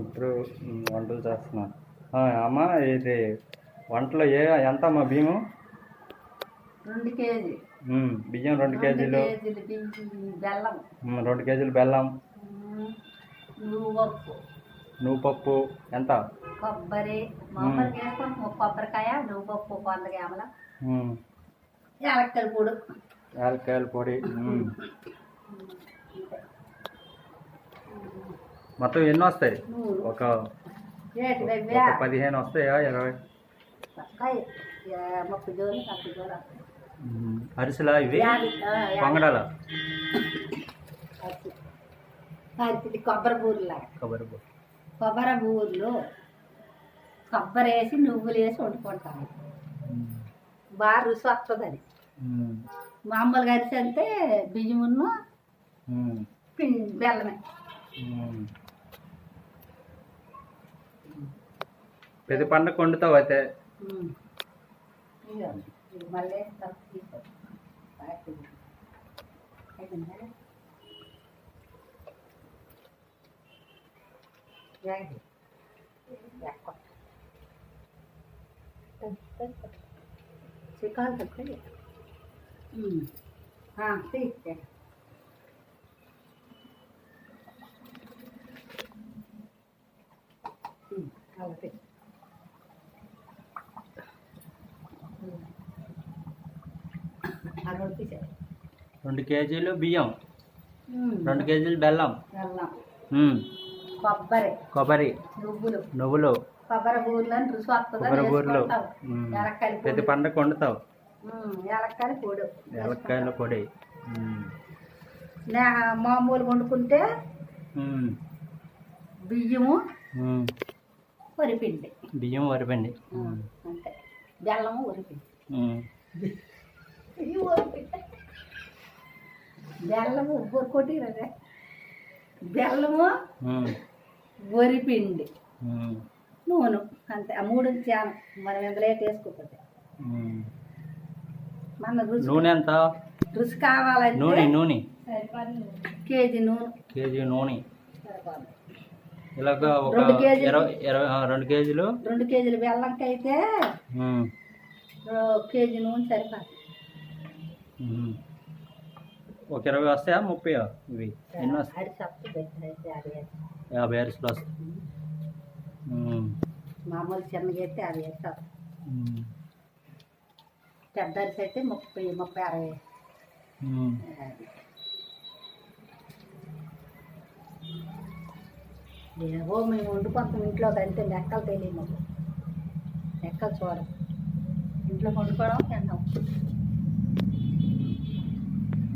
ఇప్పుడు వంటలు చేస్తున్నా. అమ్మ ఇది వంటలో ఏ ఎంత అమ్మా బియ్యం రెండు కేజీ. బియ్యం రెండు కేజీలు. బెల్లం. రెండు కేజీలు బెల్లం. నువ్వు పప్పు ఎంత? కొబ్బరి. కొబ్బరికాయ నువ్వు పప్పు వంద గ్రాముల ఉమ్, యాలక్కల పొడి. యాలక్కాయల పొడి. మొత్తం ఎన్ని వస్తాయి? ఒక పదిహేను వస్తాయా? ఇరవై? అరిసెలా ఇవి. అరిసి. కొబ్బరి బూరెలాగా కొబ్బరి పొడి. కొబ్బరి బూరెలు కొబ్బరి వేసి నువ్వులు వేసి వండుకుంటాను బాగా రుచి వస్తుంది అది. మామూలుగా అరిసి అంటే బియ్యమును బెల్లమే ఉమ్. ప్రతి పండుగ వండుతావు అయితే ఉమ్. ఇదిగో, ఇది మళ్ళీ తర్వాత తీసుకో. పెద్ద పండుగ వండుతావు అయితే. చికాకు తక్కువ. తీస్తే అవుతుంది అరవై తీసే రెండు కేజీలు బియ్యం. రెండు కేజీలు బెల్లం. బెల్లం. కొబ్బరి. కొబ్బరి. నువ్వులు. నువ్వులు. కొబ్బరి బూరెలు ప్రతి పొడి. పండుగ వండుతావు. ఉమ్, యాలక్కాయల పొడి. పొడి. మామూలు వండుకుంటే బియ్యము. వరిపిండి. బియ్యం వరిపిండి. అంతే. బెల్లము వరిపిండి. బెల్లము కొట్టిరదే బెల్లము వరిపిండి నూనె అంతే. ఆ మూడు చాను మనం ఎంత లేట్ వేసుకోకపోతే. మన రుచి నూనె ఎంత? రుచి కావాలంటే నూనె నూనె. కేజీ నూనె. కేజీ నూనె. ఇలాగ ఒక రెండు కేజీలు. ఇరవై రెండు కేజీలు? రెండు కేజీల బెల్లంకి అయితే కేజీ నూనె సరిపోదు. ఉమ్. ఒక ఇరవై వస్తాయా? ముప్పై ఇవి. ఎన్ని వస్తాయి. యాభై అరిసెలు వస్తాయి. మామూలు చిన్నగా అయితే వేస్తారు ఉమ్, పెద్ద అరిసి అయితే ముప్పై ముప్పై అరవై. ఏవో మేము వండుకుంటాం ఇంట్లో అంతే లెక్కలు తెలియదు లెక్కలు చూడం ఇంట్లో వండుకోవడం తిన్నాం.